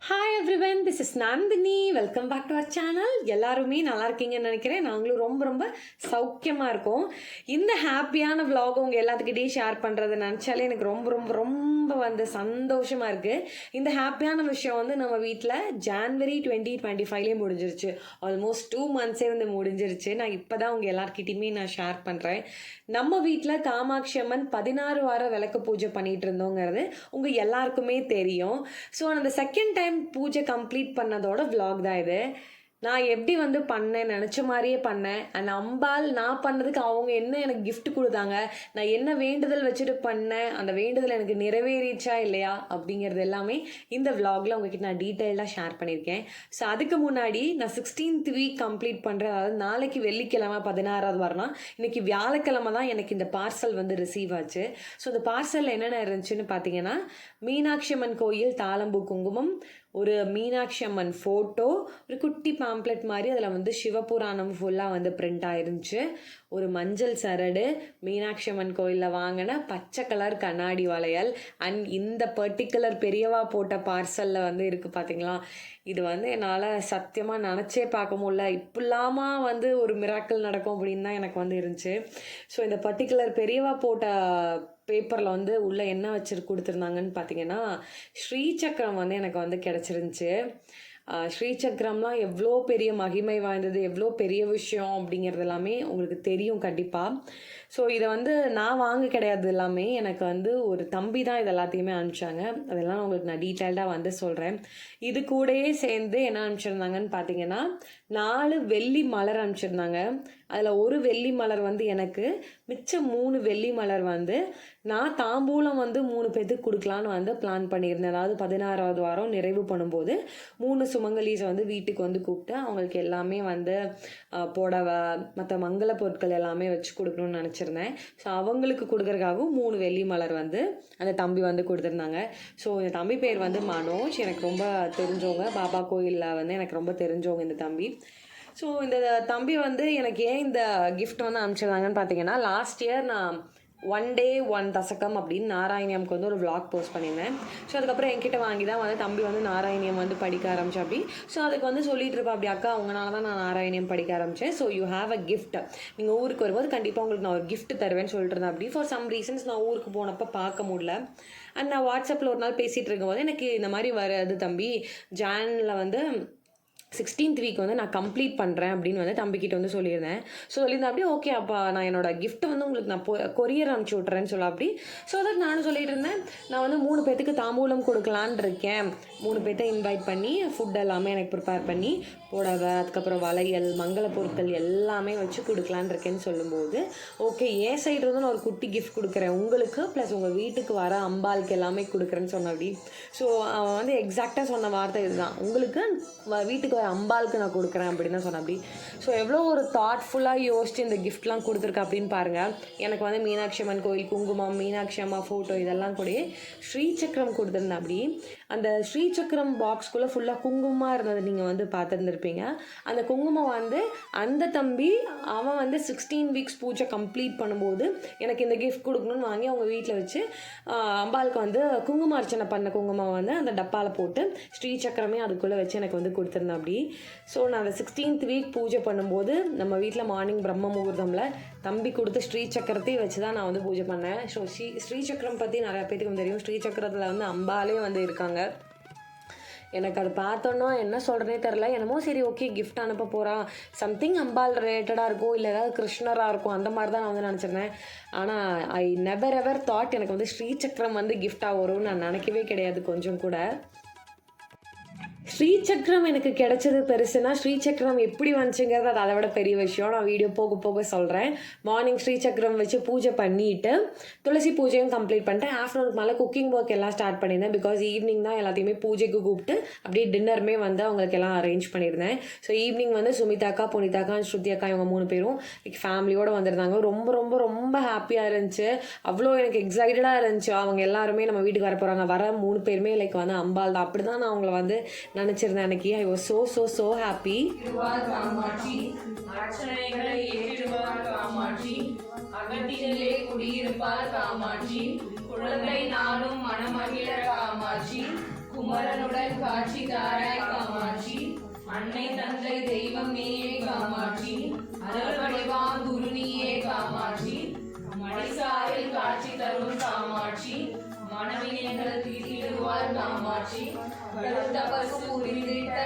Hi everyone this is Nandini welcome back to our channel எல்லாருமே நல்லா இருக்கீங்கன்னு நினைக்கிறேன். நாங்களும் ரொம்ப ரொம்ப சௌக்கியமாக இருக்கோம். இந்த ஹாப்பியான vlog உங்கள் எல்லாத்துக்கிட்டையும் ஷேர் பண்ணுறது நினச்சாலே எனக்கு ரொம்ப ரொம்ப ரொம்ப வந்து சந்தோஷமாக இருக்குது இந்த ஹாப்பியான விஷயம் வந்து நம்ம வீட்டில் ஜான்வரி டுவெண்ட்டி டுவெண்ட்டி ஃபைவ்லேயே முடிஞ்சிருச்சு. ஆல்மோஸ்ட் டூ மந்த்ஸே வந்து முடிஞ்சிருச்சு. நான் இப்போ தான் உங்கள் எல்லாருக்கிட்டையுமே நான் ஷேர் பண்ணுறேன் நம்ம வீட்டில் காமாட்சி அம்மன் பதினாறு வார விளக்கு பூஜை பண்ணிட்டு இருந்தோங்கிறது உங்கள் எல்லாருக்குமே தெரியும். ஸோ அந்த செகண்ட் டைம் பூஜை கம்ப்ளீட் பண்ணதோட விலாக் தான் இது. நான் எப்படி வந்து பண்ணேன் நினச்ச மாதிரியே பண்ணேன். அண்ட் அம்பாள் நான் பண்ணதுக்கு அவங்க என்ன எனக்கு கிஃப்ட் கொடுத்தாங்க நான் என்ன வேண்டுதல் வச்சுட்டு பண்ணேன் அந்த வேண்டுதல் எனக்கு நிறைவேறிச்சா இல்லையா அப்படிங்கிறது எல்லாமே இந்த விலாகில் உங்ககிட்ட நான் டீட்டெயிலாக ஷேர் பண்ணியிருக்கேன். ஸோ அதுக்கு முன்னாடி நான் சிக்ஸ்டீன்த் வீக் கம்ப்ளீட் பண்ணுறேன் அதாவது நாளைக்கு வெள்ளிக்கிழமை பதினாறாவது வரலாம். இன்றைக்கி வியாழக்கிழமை தான் எனக்கு இந்த பார்சல் வந்து ரிசீவ் ஆச்சு. ஸோ இந்த பார்சலில் என்னென்ன இருந்துச்சுன்னு பார்த்தீங்கன்னா மீனாட்சி அம்மன் கோயில் தாளம்பூ குங்குமம் ஒரு மீனாட்சி அம்மன் ஃபோட்டோ ஒரு குட்டி பாம்ப்ளெட் மாதிரி அதில் வந்து சிவபுராணம் ஃபுல்லாக வந்து பிரிண்ட் ஆயிருந்துச்சு. ஒரு மஞ்சள் சரடு மீனாட்சி அம்மன் கோயிலில் வாங்கின பச்சை கலர் கண்ணாடி வளையல் அண்ட் இந்த பர்டிகுலர் பெரியவா போட்ட பார்சலில் வந்து இருக்குது பார்த்தீங்களா இது வந்து என்னால் சத்தியமாக நினச்சே பார்க்க முடியல. இப்படிலாமா வந்து ஒரு மிராக்கள் நடக்கும் அப்படின்னு தான் எனக்கு வந்து இருந்துச்சு. ஸோ இந்த பர்டிகுலர் பெரியவா போட்ட பேப்பரில் வந்து உள்ளே என்ன வச்சு கொடுத்துருந்தாங்கன்னு பார்த்தீங்கன்னா ஸ்ரீ சக்கரம் வந்து எனக்கு வந்து கிடச்சிருந்துச்சு. ஸ்ரீ சக்கரம்லாம் எவ்வளோ பெரிய மகிமை வாய்ந்தது எவ்வளோ பெரிய விஷயம் அப்படிங்கிறது எல்லாமே உங்களுக்கு தெரியும் கண்டிப்பாக ஸோ இதை வந்து நான் வாங்க கிடையாது எல்லாமே. எனக்கு வந்து ஒரு தம்பி தான் இது எல்லாத்தையுமே அனுப்பிச்சாங்க. அதெல்லாம் உங்களுக்கு நான் டீட்டெயில்டாக வந்து சொல்கிறேன் இது கூடயே சேர்ந்து என்ன அனுப்பிச்சிருந்தாங்கன்னு பார்த்தீங்கன்னா நாலு வெள்ளி மலர் அனுப்பிச்சிருந்தாங்க. அதில் ஒரு வெள்ளி மலர் வந்து எனக்கு மிச்சம் மூணு வெள்ளி மலர் வந்து நான் தாம்பூலம் வந்து மூணு பேத்துக்கு கொடுக்கலான்னு வந்து பிளான் பண்ணியிருந்தேன். அதாவது பதினாறாவது வாரம் நிறைவு பண்ணும்போது மூணு சுமங்கலீஸை வந்து வீட்டுக்கு வந்து கூப்பிட்டு அவங்களுக்கு எல்லாமே வந்து புடவை மற்ற மங்கள பொருட்கள் எல்லாமே வச்சு கொடுக்கணும்னு நினச்சிருந்தேன். ஸோ அவங்களுக்கு கொடுக்கறதுக்காகவும் மூணு வெள்ளி மலர் வந்து அந்த தம்பி வந்து கொடுத்துருந்தாங்க. ஸோ இந்த தம்பி பேர் வந்து மனோஜ். எனக்கு ரொம்ப தெரிஞ்சவங்க. பாபா கோயிலில் வந்து எனக்கு ரொம்ப தெரிஞ்சவங்க இந்த தம்பி. ஸோ இந்த தம்பி வந்து எனக்கு ஏன் இந்த கிஃப்ட் வந்து அனுப்பிச்சிருந்தாங்கன்னு பார்த்தீங்கன்னா லாஸ்ட் இயர் நான் ஒன் டே ஒன் தசகம் அப்படின்னு நாராயணியம்க்கு வந்து ஒரு விளாக் போஸ்ட் பண்ணியிருந்தேன். ஸோ அதுக்கப்புறம் என்கிட்ட வாங்கி தான் வந்து தம்பி வந்து நாராயணியம் வந்து படிக்க ஆரம்பிச்சு அப்படி. ஸோ அதுக்கு வந்து சொல்லிட்டு இருப்பா அப்படி அக்கா அவங்களால தான் நான் நாராயணியம் படிக்க ஆரம்பித்தேன் so you have a gift நீங்கள் ஊருக்கு வரும்போது கண்டிப்பாக உங்களுக்கு நான் ஒரு கிஃப்ட் தருவேன்னு சொல்லிட்டு இருந்தேன் அப்படி. ஃபார் சம் ரீசன்ஸ் நான் ஊருக்கு போனப்போ பார்க்க முடியல. அண்ட் நான் வாட்ஸ்அப்பில் ஒரு நாள் பேசிகிட்டு இருக்கும்போது எனக்கு இந்த மாதிரி வராது தம்பி. ஜானில் வந்து சிக்ஸ்டீன்த் வீக் வந்து நான் கம்ப்ளீட் பண்ணுறேன் அப்படின்னு வந்து தம்பிக்கிட்ட வந்து சொல்லியிருந்தேன். ஸோ சொல்லியிருந்தேன் அப்படியே ஓகே அப்பா நான் என்னோட கிஃப்ட்டை வந்து உங்களுக்கு நான் கொரியர் அனுப்பிச்சி விட்றேன்னு சொல்ல அப்படி. ஸோ தட் நானும் சொல்லிட்டு இருந்தேன். நான் வந்து மூணு பேர்த்துக்கு தாம்பூலம் கொடுக்கலான்னு இருக்கேன். மூணு பேர்த்த இன்வைட் பண்ணி ஃபுட் எல்லாமே எனக்கு ப்ரிப்பேர் பண்ணி புடவை அதுக்கப்புறம் வளையல் மங்கள பொருட்கள் எல்லாமே வச்சு கொடுக்கலான்னு இருக்கேன்னு சொல்லும்போது ஓகே ஏன் சைடு வந்து நான் ஒரு குட்டி கிஃப்ட் கொடுக்குறேன். உங்களுக்கு ப்ளஸ் உங்கள் வீட்டுக்கு வர அம்பாளுக்கு எல்லாமே கொடுக்குறேன்னு சொன்ன அப்படி. ஸோ அவன் வந்து எக்ஸாக்டாக சொன்ன வார்த்தை இதுதான். உங்களுக்கு வ- வீட்டுக்கு வர அம்பாளுக்கு நான் கொடுக்குறேன் அப்படின்னு தான் அப்படி. ஸோ எவ்வளோ ஒரு தாட்ஃபுல்லாக யோசிச்சு இந்த கிஃப்ட்லாம் கொடுத்துருக்கா அப்படின்னு பாருங்கள் எனக்கு வந்து மீனாட்சி அம்மன் கோயில் குங்குமம் மீனாட்சி அம்மா ஃபோட்டோ இதெல்லாம் கூட ஸ்ரீசக்கரம் கொடுத்துருந்தேன் அப்படி. அந்த ஸ்ரீ ஸ்ரீசக்கரம் பாக்ஸ்குள்ளே ஃபுல்லாக குங்குமமாக இருந்தது நீங்கள் வந்து பார்த்துருந்துருப்பீங்க. அந்த குங்குமம் வந்து அந்த தம்பி அவன் வந்து சிக்ஸ்டீன் வீக்ஸ் பூஜை கம்ப்ளீட் பண்ணும்போது எனக்கு இந்த கிஃப்ட் கொடுக்கணும்னு வாங்கி அவங்க வீட்டில் வச்சு அம்பாளுக்கு வந்து குங்கும அர்ச்சனை பண்ண குங்குமம் வந்து அந்த டப்பாவில் போட்டு ஸ்ரீ சக்கரமே அதுக்குள்ளே வச்சு எனக்கு வந்து கொடுத்துருந்தேன் அப்படி ஸோ நான் அந்த சிக்ஸ்டீன்த் வீக் பூஜை பண்ணும்போது நம்ம வீட்டில் மார்னிங் பிரம்ம முகூர்த்தமில் தம்பி கொடுத்த ஸ்ரீ சக்கரத்தையும் வச்சு தான் நான் வந்து பூஜை பண்ணேன். ஸோ ஸ்ரீ ஸ்ரீ சக்கரம் பற்றி நிறையா பேருக்கு தெரியும். ஸ்ரீ சக்கரத்தில் வந்து அம்பாலே வந்து இருக்காங்க. எனக்கு அது பார்த்தோன்னா என்ன சொல்கிறனே தெரில என்னமோ சரி ஓகே கிஃப்ட் அனுப்ப போகிறான் சம்திங் அம்பாள் ரிலேட்டடாக இருக்கும் இல்லை ஏதாவது கிருஷ்ணராக இருக்கும் அந்த மாதிரி தான் நான் வந்து நினச்சிருந்தேன். ஆனால் ஐ நெவர் எவர் தாட் எனக்கு வந்து ஸ்ரீசக்கரம் வந்து கிஃப்டாக வரும்னு நான் நினைக்கவே கிடையாது கொஞ்சம் கூட. ஸ்ரீசக்கரம் எனக்கு கிடைச்சது பெருசுன்னா ஸ்ரீசக்கரம் எப்படி வந்துச்சுங்கிறது அது அதை விட பெரிய விஷயம். நான் வீடியோ போக போக சொல்கிறேன் மார்னிங் ஸ்ரீசக்கரம் வச்சு பூஜை பண்ணிட்டு துளசி பூஜையும் கம்ப்ளீட் பண்ணிட்டேன். ஆஃப்டர்நூனுக்கு மேலே குக்கிங் ஒர்க் எல்லாம் ஸ்டார்ட் பண்ணியிருந்தேன். பிகாஸ் ஈவினிங் தான் எல்லாத்தையுமே பூஜைக்கு கூப்பிட்டு அப்படியே டின்னருமே வந்து அவங்களுக்கு எல்லாம் அரேஞ்ச் பண்ணியிருந்தேன். ஸோ ஈவினிங் வந்து சுமிதாக்கா புனிதாக்கா ஸ்ருதி அக்கா இவங்க மூணு பேரும் ஃபேமிலியோடு வந்திருந்தாங்க. ரொம்ப ரொம்ப ரொம்ப ஹாப்பியாக இருந்துச்சு. அவ்வளோ எனக்கு எக்ஸைட்டடாக இருந்துச்சு. அவங்க எல்லாருமே நம்ம வீட்டுக்கு வர போகிறாங்க வர மூணு பேருமே லைக் வந்து அம்பாள் தான். அப்படி தான் நான் அவங்கள வந்து நினச்சிருந்தேன் அன்னைக்கு. I was so so so happy Kamakshi அர்ச்சனைகளை ஏற்றிடுவார் அகத்திலே குடியிருப்பார் காமாட்சி குழந்தை மனமகிழ காமாட்சி குமரனுடன் காட்சி தாராய் காமாட்சி அன்னை தந்தை தெய்வம் நீயே காமாட்சி அருள்வடிவாம் குரு நீயே காமாட்சி மணிசாரில் காட்சி தரும் காமாட்சி மனவினைகள் காமாட்சி. கருத்த பசு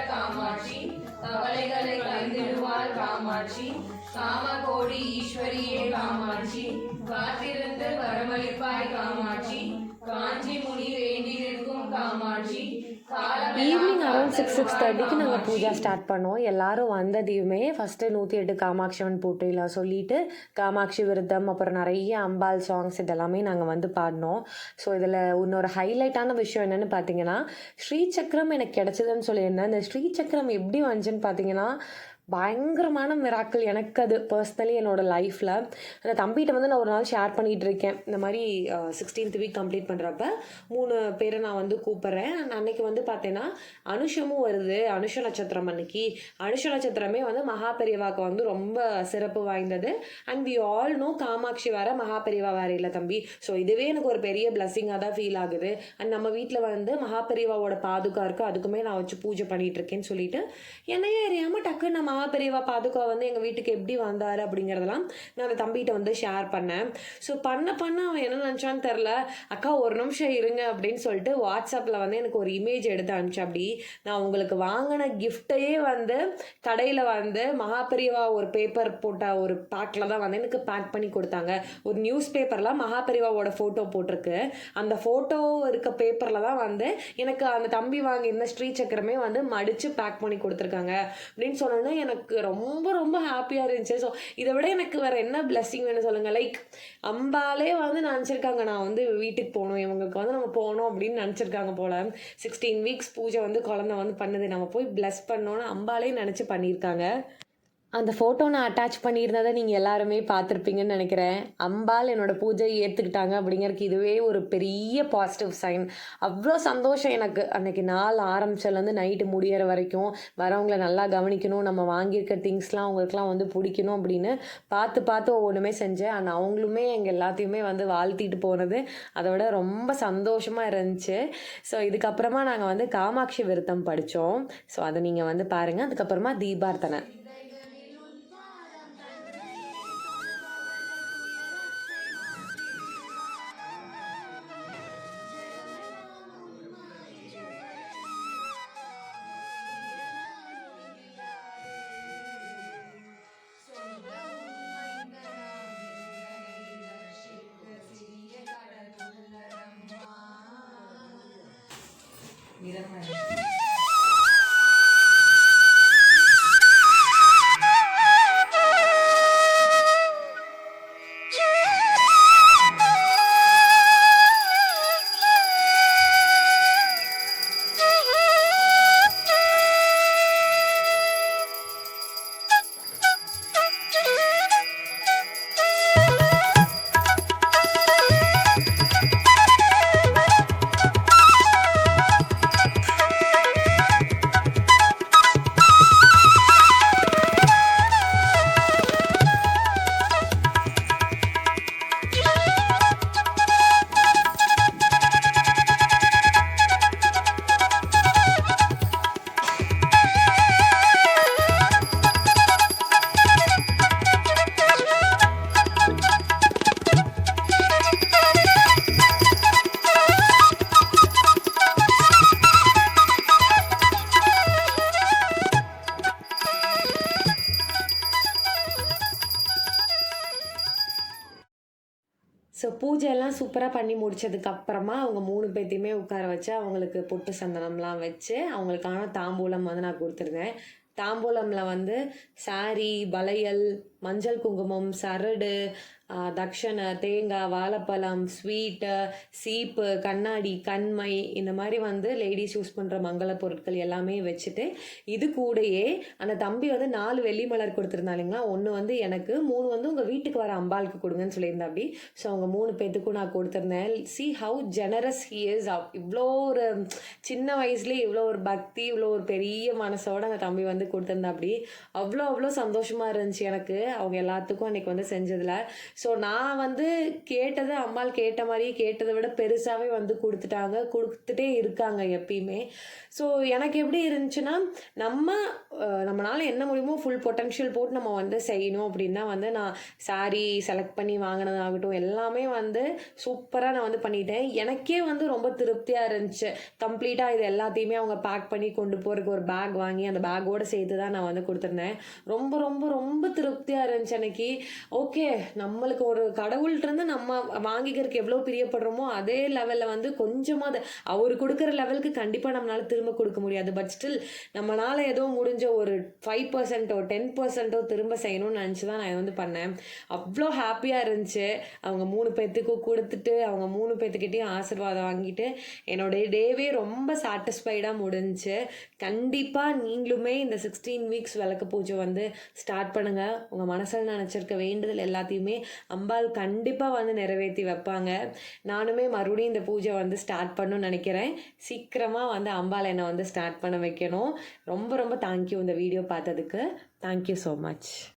காமாட்சி. கவலைகளை கலைந்திடுவார் காமாட்சி. காமகோடி ஈஸ்வரியே காமாட்சி. காத்திருந்து வரமளிப்பாய் காமாட்சி. காஞ்சி முனி வேண்டியிருக்கும் Kamakshi. Evening around six six தேர்ட்டிக்கு நாங்கள் பூஜா ஸ்டார்ட் பண்ணோம். எல்லாரும் வந்ததையுமே ஃபஸ்ட்டு நூற்றி எட்டு காமாட்சிவன் போட்டிலாம் சொல்லிட்டு காமாட்சி விருத்தம் அப்புறம் நிறைய அம்பாள் சாங்ஸ் இதெல்லாமே நாங்கள் வந்து பாடினோம். ஸோ இதில் இன்னொரு ஹைலைட்டான விஷயம் என்னென்னு பார்த்தீங்கன்னா ஸ்ரீசக்கரம் எனக்கு கிடச்சதுன்னு சொல்லியிருந்தேன் ஸ்ரீ ஸ்ரீசக்கரம் எப்படி வந்துச்சுன்னு பார்த்தீங்கன்னா பயங்கரமான மிராக்கள். எனக்கு அது பர்சனலி என்னோட லைஃப்பில் அந்த தம்பிகிட்ட வந்து நான் ஒரு நாள் ஷேர் பண்ணிகிட்டு இருக்கேன். இந்த மாதிரி சிக்ஸ்டீன்த் வீக் கம்ப்ளீட் பண்ணுறப்ப மூணு பேரை நான் வந்து கூப்பிட்றேன். அன்னைக்கு வந்து பார்த்தேன்னா அனுஷமும் வருது. அனுஷ நட்சத்திரம் அன்னைக்கு. அனுஷ நட்சத்திரமே வந்து மகாபெரியவாக்கு வந்து ரொம்ப சிறப்பு வாய்ந்தது. And we all know Kamakshi வேற மகாபெரியவா வேற இல்லை தம்பி. ஸோ இதுவே எனக்கு ஒரு பெரிய பிளஸ்ஸிங்காக தான் ஃபீல் ஆகுது. அண்ட் நம்ம வீட்டில் வந்து மகாபெரியவாவோட பாதுகா இருக்கு. அதுக்குமே நான் வச்சு பூஜை பண்ணிகிட்டு இருக்கேன்னு சொல்லிட்டு என்னையே அறியாமல் டக்குன்னு நம்ம மகாபெரிவா பாதுகா வந்து எங்கள் வீட்டுக்கு எப்படி வந்தார் அப்படிங்கிறதெல்லாம் நான் அந்த தம்பிகிட்ட வந்து ஷேர் பண்ணேன். ஸோ பண்ண பண்ண அவன் என்ன நினச்சான்னு தெரில அக்கா ஒரு நிமிஷம் இருங்க அப்படின்னு சொல்லிட்டு வாட்ஸ்அப்பில் வந்து எனக்கு ஒரு இமேஜ் எடுத்து அனுப்பிச்சு அப்படி நான் உங்களுக்கு வாங்கின கிஃப்டையே வந்து கடையில் வந்து மகாபெரிவா ஒரு பேப்பர் போட்ட ஒரு பேக்கில் தான் வந்து எனக்கு பேக் பண்ணி கொடுத்தாங்க. ஒரு நியூஸ் பேப்பரில் மகாபெரிவாவோட ஃபோட்டோ போட்டிருக்கு. அந்த ஃபோட்டோ இருக்க பேப்பரில் தான் வந்து எனக்கு அந்த தம்பி வாங்கியிருந்த ஸ்ரீ சக்கரமே வந்து மடித்து பேக் பண்ணி கொடுத்துருக்காங்க. அப்படின்னு சொன்னோன்னே எனக்கு ரொம்ப ரொம்ப ஹாப்பியாக இருந்துச்சு. ஸோ இதை விட எனக்கு வேறு என்ன பிளஸ்ஸிங் வேணும் சொல்லுங்கள் லைக் அம்பாலே வந்து நினச்சிருக்காங்க நான் வந்து வீட்டுக்கு போகணும் இவங்களுக்கு வந்து நம்ம போகணும் அப்படின்னு நினச்சிருக்காங்க போல். சிக்ஸ்டீன் வீக்ஸ் பூஜை வந்து குழந்தை வந்து பண்ணுது. நம்ம போய் bless பண்ணோன்னு அம்பாலே நினச்சி பண்ணியிருக்காங்க. அந்த ஃபோட்டோ நான் அட்டாச் பண்ணியிருந்ததை நீங்கள் எல்லாருமே பார்த்துருப்பீங்கன்னு நினைக்கிறேன். அம்பாள் என்னோட பூஜையை ஏற்றுக்கிட்டாங்க அப்படிங்கிறதுக்கு இதுவே ஒரு பெரிய பாசிட்டிவ் சைன் அவ்வளோ சந்தோஷம் எனக்கு. அன்னைக்கு நாள் ஆரம்பிச்சதுலேருந்து நைட்டு முடிகிற வரைக்கும் வரவங்களை நல்லா கவனிக்கணும் நம்ம வாங்கியிருக்க திங்ஸ்லாம் அவங்களுக்குலாம் வந்து பிடிக்கணும் அப்படின்னு பார்த்து பார்த்து ஒவ்வொன்றுமே செஞ்சேன். ஆனால் அவங்களுமே எங்கள் எல்லாத்தையுமே வந்து வாழ்த்திட்டு போனது அதை விட ரொம்ப சந்தோஷமாக இருந்துச்சு. ஸோ இதுக்கப்புறமா நாங்கள் வந்து காமாட்சி விருத்தம் படித்தோம் ஸோ அதை நீங்கள் வந்து பாருங்கள் அதுக்கப்புறமா தீபார்த்தனை. Mira, madre. ஸோ பூஜையெல்லாம் சூப்பராக பண்ணி முடிச்சதுக்கு அப்புறமா அவங்க மூணு பேர்த்தையுமே உட்கார வச்சு அவங்களுக்கு பொட்டு சந்தனம்லாம் வச்சு அவங்களுக்கான தாம்பூலம் வந்து நான் கொடுத்துருந்தேன். தாம்பூலமில் வந்து சாரி வளையல் மஞ்சள் குங்குமம் சரடு தக்ஷணை தேங்காய் வாழைப்பழம் ஸ்வீட்டு சீப்பு கண்ணாடி கண்மை இந்த மாதிரி வந்து லேடிஸ் யூஸ் பண்ணுற மங்கள பொருட்கள் எல்லாமே வச்சுட்டு இது கூடயே அந்த தம்பி வந்து நாலு வெள்ளி மலர் கொடுத்துருந்தாலிங்களா ஒன்று வந்து எனக்கு மூணு வந்து உங்கள் வீட்டுக்கு வர அம்பாளுக்கு கொடுங்கன்னு சொல்லியிருந்தா அப்படி ஸோ அவங்க மூணு பேத்துக்கும் நான் கொடுத்துருந்தேன். See how generous he is இவ்வளோ ஒரு சின்ன வயசுலேயே இவ்வளோ ஒரு பக்தி இவ்வளோ ஒரு பெரிய மனசோட அந்த தம்பி வந்து கொடுத்துருந்தா அப்படி அவ்வளோ அவ்வளோ சந்தோஷமாக இருந்துச்சு எனக்கு. அவங்க எல்லாத்துக்கும் அன்றைக்கி வந்து செஞ்சதில். ஸோ நான் வந்து கேட்டது அம்மாள் கேட்ட மாதிரியே கேட்டதை விட பெருசாகவே வந்து கொடுத்துட்டாங்க. கொடுத்துட்டே இருக்காங்க எப்பயுமே. ஸோ எனக்கு எப்படி இருந்துச்சுன்னா நம்ம நம்மளால் என்ன முடியுமோ ஃபுல் பொட்டன்ஷியல் போட்டு நம்ம வந்து செய்யணும் அப்படின்னா வந்து நான் சாரீ செலக்ட் பண்ணி வாங்கினதாகட்டும் எல்லாமே வந்து சூப்பராக நான் வந்து பண்ணிட்டேன். எனக்கே வந்து ரொம்ப திருப்தியாக இருந்துச்சு. கம்ப்ளீட்டாக இது எல்லாத்தையுமே அவங்க பேக் பண்ணி கொண்டு போகிறதுக்கு ஒரு பேக் வாங்கி அந்த பேக்கோடு சேர்த்து தான் நான் வந்து கொடுத்துருந்தேன். ரொம்ப ரொம்ப ரொம்ப திருப்தியாக இருந்துச்சு அன்னைக்கு. ஓகே நம்மளுக்கு ஒரு கடவுள்கிட்டருந்து நம்ம வாங்கிக்கிறதுக்கு எவ்வளோ பிரியப்படுறோமோ அதே லெவலில் வந்து கொஞ்சமாக அவர் கொடுக்குற லெவலுக்கு கண்டிப்பாக நம்மளால திரும்ப கொடுக்க முடியாது. பட் ஸ்டில் நம்மளால ஏதோ முடிஞ்ச ஒரு ஃபைவ் பர்சன்ட்டோ டென் பர்சன்ட்டோ திரும்ப செய்யணும்னு நினச்சி தான் நான் வந்து பண்ணேன். அவ்வளோ ஹாப்பியாக இருந்துச்சு. அவங்க மூணு பேர்த்துக்கும் கொடுத்துட்டு அவங்க மூணு பேர்த்துக்கிட்டேயும் ஆசீர்வாதம் வாங்கிட்டு என்னோடைய டேவே ரொம்ப சாட்டிஸ்ஃபைடாக முடிஞ்சு கண்டிப்பாக நீங்களுமே இந்த சிக்ஸ்டீன் வீக்ஸ் விளக்கு பூஜை வந்து ஸ்டார்ட் பண்ணுங்கள் உங்கள் மனசில் நினச்சிருக்க வேண்டுதல் எல்லாத்தையுமே அம்பாள் கண்டிப்பாக வந்து நிறைவேற்றி வைப்பாங்க. நானுமே மறுபடியும் இந்த பூஜை வந்து ஸ்டார்ட் பண்ணணும்னு நினைக்கிறேன். சீக்கிரமாக வந்து அம்பாள் என்னை வந்து ஸ்டார்ட் பண்ண வைக்கணும். ரொம்ப ரொம்ப தேங்க்யூ இந்த வீடியோ பார்த்ததுக்கு. Thank you so much